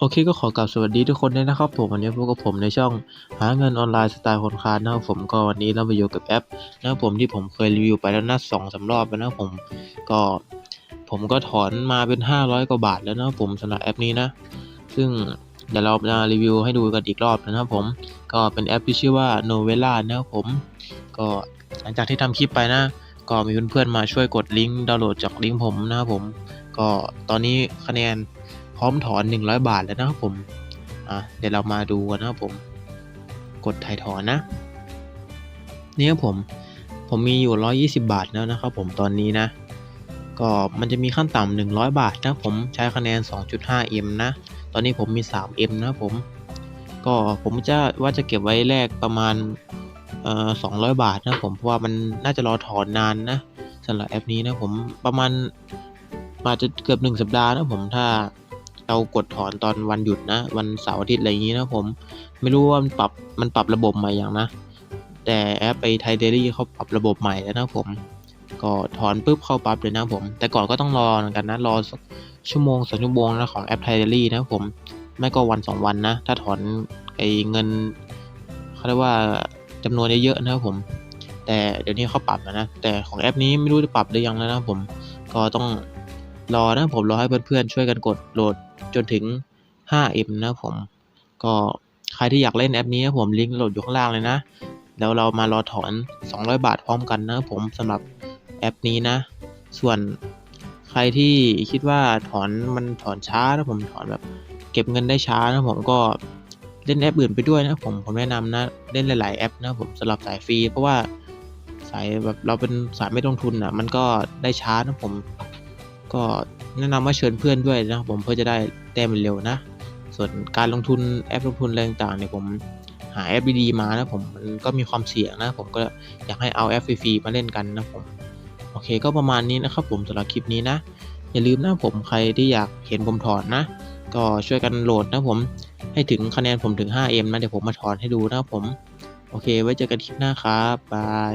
โอเคก็ขอกลับสวัสดีทุกคนด้วยนะครับผมวันนี้พบกับผมในช่อง หาเงินออนไลน์สไตล์คนค้านะครับผมก็วันนี้เรามาอยู่กับแอปนะครับผมที่ผมเคยรีวิวไปแล้วนะสองสารอบแล้วนะครับผมก็ผมก็ถอนมาเป็น 500 กว่าบาทแล้วนะครับผมสำหรับแอปนี้นะ ซึ่งเดี๋ยวเราจะรีวิวให้ดูกันอีกรอบนะครับผมก็เป็นแอปที่ชื่อว่า Novella นะครับผม ก็หลังจากที่ทำคลิปไปนะ ก็มีเพื่อนๆมาช่วยกดลิงก์ดาวน์โหลดจากลิงก์ผมนะครับผม ก็ตอนนี้คะแนน พร้อมถอน 100 บาทแล้วนะครับผมอะเดี๋ยวเรามาดูกันนะครับผม กดถ่ายถอนนะนี่ครับผมผมมีอยู่ 120 บาทแล้วนะครับผมตอนนี้นะ ก็มันจะมีขั้นต่ำ100 บาทนะผมใช้คะแนน 2.5M นะ ตอนนี้ผมมี 3M นะผม ก็ผมจะว่าจะเก็บไว้แลกประมาณเอ่อ200บาทนะผมเพราะว่ามันน่าจะรอถอนนานนะสำหรับแอปนี้นะผมประมาณอาจจะเกือบ1สัปดาห์นะผมถ้า เรากดถอนตอนวันหยุดนะ วันเสาร์อาทิตย์อะไรอย่างนี้นะผม ไม่รู้ว่ามันปรับมันปรับระบบใหม่อย่างนะ แต่แอปไอไทยเดลี่เขาปรับระบบใหม่แล้วนะผม ก็ถอนปุ๊บเข้าปั๊บเลยนะผม แต่ก่อนก็ต้องรอเหมือนกันนะรอสักชั่วโมงสองชั่วโมงนะของแอปไทยเดลี่นะผม ไม่ก็วันสองวันนะ ถ้าถอนไอเงินเขาเรียกว่าจำนวนเยอะๆนะครับผม แต่เดี๋ยวนี้เขาปรับแล้วนะ แต่ของแอปนี้ไม่รู้จะปรับหรือยังแล้วนะผม ก็ต้องรอนะผมรอให้เพื่อนๆช่วยกันกดโหลด จนถึง 5M นะผม ก็ใครที่อยากเล่นแอปนี้นะผมลิงก์โหลดอยู่ข้างล่างเลยนะ แล้วเรามารอถอน 200 บาทพร้อมกันนะผมสำหรับแอปนี้นะ ส่วนใครที่คิดว่าถอนมันถอนช้านะผมถอนแบบ เก็บเงินได้ช้านะผมก็เล่นแอปอื่นไปด้วยนะผมผมแนะนำนะเล่นหลาย ๆ แอปนะผมสำหรับสายฟรีเพราะว่าสายแบบเราเป็นสายไม่ลงทุนอะมันก็ได้ช้านะผมก็ แนะนำว่าเชิญเพื่อนด้วยนะครับผมเพื่อจะได้แต้มเร็วนะ ส่วนการลงทุนแอปลงทุนอะไรต่างๆเนี่ยผมหาแอปดีๆมานะผมมันก็มีความเสี่ยงนะผมก็อยากให้เอาแอปฟรีๆมาเล่นกันนะผมโอเคก็ประมาณนี้นะครับผมสำหรับคลิปนี้นะ อย่าลืมนะผมใครที่อยากเห็นผมถอนนะ ก็ช่วยกันโหลดนะผมให้ถึงคะแนนผมถึง 5M นะเดี๋ยวผมมาถอนให้ดูนะผม โอเค ไว้เจอกันคลิปหน้าครับบาย